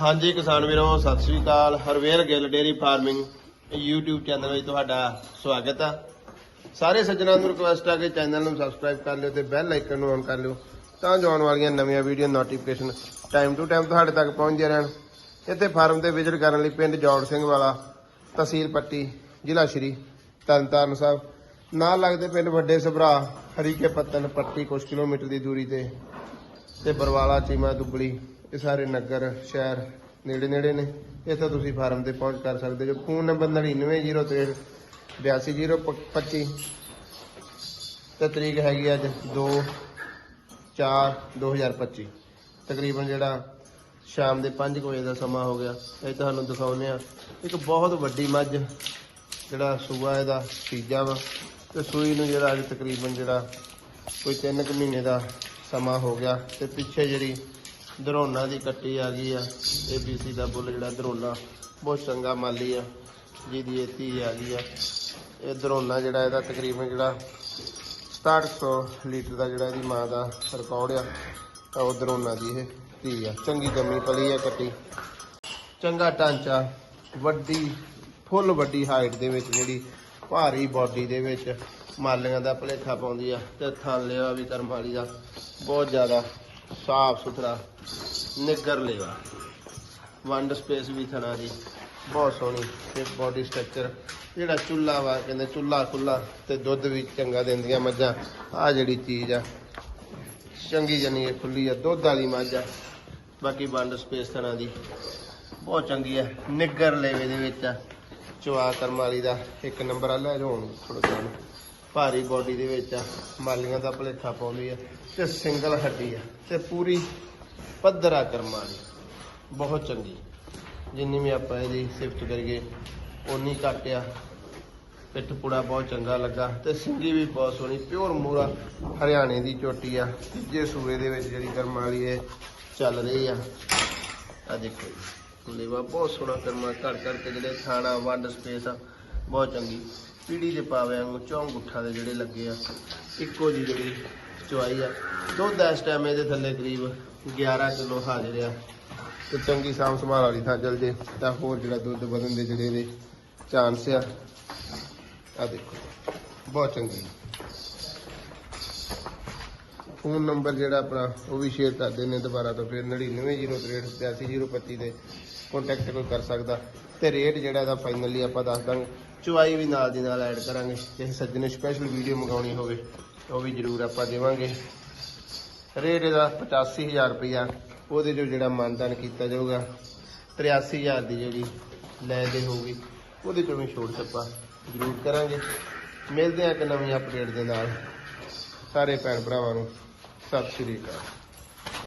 ਹਾਂਜੀ ਕਿਸਾਨ ਵੀਰੋ, ਸਤਿ ਸ੍ਰੀ ਅਕਾਲ। Harveer Gill dairy farming YouTube channel ਵਿੱਚ ਤੁਹਾਡਾ ਸਵਾਗਤ ਆ। ਸਾਰੇ ਸੱਜਣਾਂ ਨੂੰ ਰਿਕੁਐਸਟ ਆ ਕਿ ਚੈਨਲ ਨੂੰ ਸਬਸਕ੍ਰਾਈਬ ਕਰ ਲਿਓ ਤੇ ਬੈਲ ਆਈਕਨ ਨੂੰ ਔਨ ਕਰ ਲਿਓ ਤਾਂ ਜੋ ਆਉਣ ਵਾਲੀਆਂ ਨਵੀਆਂ video notification time to time ਤੁਹਾਡੇ ਤੱਕ ਪਹੁੰਚਦੀਆਂ ਰਹਿਣ। ਇੱਥੇ ਫਾਰਮ ਤੇ ਵਿਜ਼ਿਟ ਕਰਨ ਲਈ ਪਿੰਡ ਜੌੜ ਸਿੰਘ ਵਾਲਾ, ਤਹਿਸੀਲ ਪੱਟੀ, ਜ਼ਿਲ੍ਹਾ ਸ਼੍ਰੀ ਤਰਨਤਾਰਨ ਸਾਹਿਬ। ਨਾਲ ਲੱਗਦੇ ਪਿੰਡ ਵੱਡੇ ਸਭਰਾ, ਹਰੀਕੇ ਪੱਤਨ, ਪੱਟੀ ਕੁਝ ਕਿਲੋਮੀਟਰ ਦੀ ਦੂਰੀ ਤੇ ਤੇ ਬਰਵਾਲਾ, ਚੀਮਾ ਦੁੱਬਲੀ ਇਹ ਸਾਰੇ ਨਗਰ, ਸ਼ਹਿਰ ਨੇੜੇ ਨੇੜੇ ਨੇ। ਇੱਥੇ ਤੁਸੀਂ ਫਾਰਮ ਤੇ ਪਹੁੰਚ ਕਰ ਸਕਦੇ ਜੋ ਫੋਨ ਨੰਬਰ 9903 82025 ਤੇ ਤਰੀਕ ਹੈਗੀ ਅੱਜ 2 4 2025 ਤਕਰੀਬਨ ਜਿਹੜਾ ਸ਼ਾਮ ਦੇ 5 ਵਜੇ ਦਾ ਸਮਾਂ ਹੋ ਗਿਆ। ਇਹ ਤੁਹਾਨੂੰ ਦਿਖਾਉਂਦੇ ਆ ਇੱਕ ਬਹੁਤ ਵੱਡੀ ਮੱਝ, ਜਿਹੜਾ ਸੂਆ ਇਹਦਾ ਤੀਜਾ ਵਾ। ਤੇ ਸੂਈ ਨੂੰ ਜਿਹੜਾ ਅੱਜ ਤਕਰੀਬਨ ਜਿਹੜਾ ਕੋਈ 3 ਕੁ ਮਹੀਨੇ ਦਾ ਸਮਾਂ ਹੋ ਗਿਆ। ਤੇ ਪਿੱਛੇ ਜਿਹੜੀ ਦਰੋਨਾ ਦੀ ਕੱਟੀ ਆ ਗਈ ਆ ABC ਦਾ ਬੁੱਲ ਜਿਹੜਾ ਦਰੋਨਾ, ਬਹੁਤ ਚੰਗਾ ਮਾਲੀ ਆ, ਜਿਹਦੀ ਇਹ ਧੀ ਆ ਗਈ ਆ। ਇਹ ਦਰੋਨਾ ਜਿਹੜਾ ਇਹਦਾ ਤਕਰੀਬਨ ਜਿਹੜਾ 6700 ਲੀਟਰ ਦਾ ਜਿਹੜਾ ਇਹਦੀ ਮਾਂ ਦਾ ਰਿਕਾਰਡ ਆ, ਤਾਂ ਉਹ ਦਰੋਨਾ ਦੀ ਇਹ ਧੀ ਆ। ਚੰਗੀ ਜੰਮੀ ਪਲੀ ਆ ਕੱਟੀ। ਚੰਗਾ ਢਾਂਚਾ, ਵੱਡੀ, ਫੁੱਲ ਵੱਡੀ ਹਾਈਟ ਦੇ ਵਿੱਚ ਜਿਹੜੀ ਭਾਰੀ ਬਾਡੀ ਦੇ ਵਿੱਚ ਮਾਲੀਆਂ ਦਾ ਭਲੇਖਾ ਪਾਉਂਦੀ ਆ ਤੇ ਥਾਲਿਆ ਵੀ ਕਰਮ ਵਾਲੀ ਦਾ ਬਹੁਤ ਜ਼ਿਆਦਾ ਸਾਫ਼ ਸੁਥਰਾ ਨਿੱਗਰ ਲੇਵਾ। ਵੰਡ ਸਪੇਸ ਵੀ ਥਣਾ ਦੀ ਬਹੁਤ ਸੋਹਣੀ ਤੇ ਬਾਡੀ ਸਟਰਕਚਰ ਜਿਹੜਾ ਚੁੱਲਾ ਵਾ, ਕਹਿੰਦੇ ਚੁੱਲਾ ਖੁੱਲਾ ਤੇ ਦੁੱਧ ਵੀ ਚੰਗਾ ਦਿੰਦੀਆਂ ਮੱਝਾਂ। ਆ ਜਿਹੜੀ ਚੀਜ਼ ਆ, ਚੰਗੀ ਜਨੀ ਇਹ ਖੁੱਲੀ ਆ, ਦੁੱਧ ਵਾਲੀ ਮੱਝ ਆ। ਬਾਕੀ ਵੰਡ ਸਪੇਸ ਥਣਾ ਦੀ ਬਹੁਤ ਚੰਗੀ ਹੈ ਨਿੱਗਰ ਲੇਵੇ ਦੇ ਵਿੱਚ ਆ, ਚਵਾ ਕਰਮ ਵਾਲੀ ਦਾ। ਇੱਕ ਨੰਬਰ ਆ, ਲੈ ਜਾਓ ਹੁਣ ਥੋੜਾ ਜਿਹਾ। ਭਾਰੀ ਬਾਡੀ ਦੇ ਵਿੱਚ ਆ, ਮਾਲੀਆਂ ਦਾ ਭਲੇਖਾ ਪਾਉਂਦੀ ਆ ਤੇ ਸਿੰਗਲ ਹੱਡੀ ਆ ਤੇ ਪੂਰੀ ਪੱਧਰਾ ਕਰਮ ਵਾਲੀ, ਬਹੁਤ ਚੰਗੀ। ਜਿੰਨੀ ਵੀ ਆਪਾਂ ਇਹਦੀ ਸਿਫਤ ਕਰੀਏ, ਓਨੀ ਘੱਟ ਆ। ਪਿੱਠ ਪੂੜਾ ਬਹੁਤ ਚੰਗਾ ਲੱਗਾ ਤੇ ਸਿੰਗੀ ਵੀ ਬਹੁਤ ਸੋਹਣੀ ਪਿਓਰ ਮੂਰਾ ਹਰਿਆਣੇ ਦੀ ਚੋਟੀ ਆ। ਤੀਜੇ ਸੂਏ ਦੇ ਵਿੱਚ ਜਿਹੜੀ ਕਰਮ ਵਾਲੀ ਇਹ ਚੱਲ ਰਹੀ ਆ। ਆ ਦੇਖੋ ਜੀ, ਲੇਵਾ ਬਹੁਤ ਸੋਹਣਾ ਕਰਮਾ ਘੜ ਘੜ ਕੇ ਜਿਹੜੇ ਥਾਣਾ, ਵੰਡ ਸਪੇਸ ਆ, ਬਹੁਤ ਚੰਗੀ। ਪੀੜੀ ਦੇ ਪਾਵਿਆਂ ਨੂੰ ਚੌਂ ਦੇ ਜਿਹੜੇ ਲੱਗੇ ਆ, ਇੱਕੋ ਜੀ ਜਿਹੜੀ ਚੁਆਈ ਆ। ਦੁੱਧ ਇਸ ਟਾਈਮ ਇਹਦੇ ਥੱਲੇ ਕਰੀਬ 11 ਕਿਲੋ ਹਾਜ਼ਰ ਆ। ਤੇ ਚੰਗੀ ਸਾਂਭ ਸੰਭਾਲ ਵਾਲੀ ਥਾਂ ਚੱਲ ਜੇ, ਤਾਂ ਹੋਰ ਜਿਹੜਾ ਦੁੱਧ ਵਧਣ ਦੇ ਜਿਹੜੇ ਇਹਦੇ ਚਾਂਸ ਆ। ਆ ਦੇਖੋ, ਬਹੁਤ ਚੰਗੀ। ਫੋਨ ਨੰਬਰ ਜਿਹੜਾ ਆਪਣਾ, ਉਹ ਵੀ ਸ਼ੇਅਰ ਕਰ ਦਿੰਦੇ ਦੁਬਾਰਾ ਤੋਂ, ਫਿਰ 9903832025 ਤੇ ਕੰਟੈਕਟ ਕੋਈ ਕਰ ਸਕਦਾ। ਤੇ ਰੇਟ ਜਿਹੜਾ ਇਹਦਾ ਫਾਈਨਲੀ ਆਪਾਂ ਦੱਸ ਦਾਂਗੇ। ਚੁਆਈ ਵੀ ਨਾਲ ਦੀ ਨਾਲ ਐਡ ਕਰਾਂਗੇ ਜੇ ਸੱਜਣੇ ਸਪੈਸ਼ਲ ਵੀਡੀਓ ਮੰਗਾਉਣੀ ਹੋਵੇ, ਉਹ ਵੀ ਜ਼ਰੂਰ ਆਪਾਂ ਦੇਵਾਂਗੇ। ਰੇਟ ਇਹਦਾ 85000 ਰੁਪਇਆ, ਉਹਦੇ ਜੋ ਜਿਹੜਾ ਮਾਨਦਾਨ ਕੀਤਾ ਜਾਊਗਾ 83000 ਦੀ ਜਿਹੜੀ ਲੈ ਦੇ ਹੋਊਗੀ, ਉਹਦੇ ਚੋਂ ਵੀ ਛੋਟ ਛੱਪਾ ਜ਼ਰੂਰ ਕਰਾਂਗੇ। ਮਿਲਦੇ ਹਾਂ ਇੱਕ ਨਵੀਂ ਅਪਡੇਟ ਦੇ ਨਾਲ। ਸਾਰੇ ਭੈਣ ਭਰਾਵਾਂ ਨੂੰ। ਸਤਿ ਸ਼੍ਰੀ ਅਕਾਲ।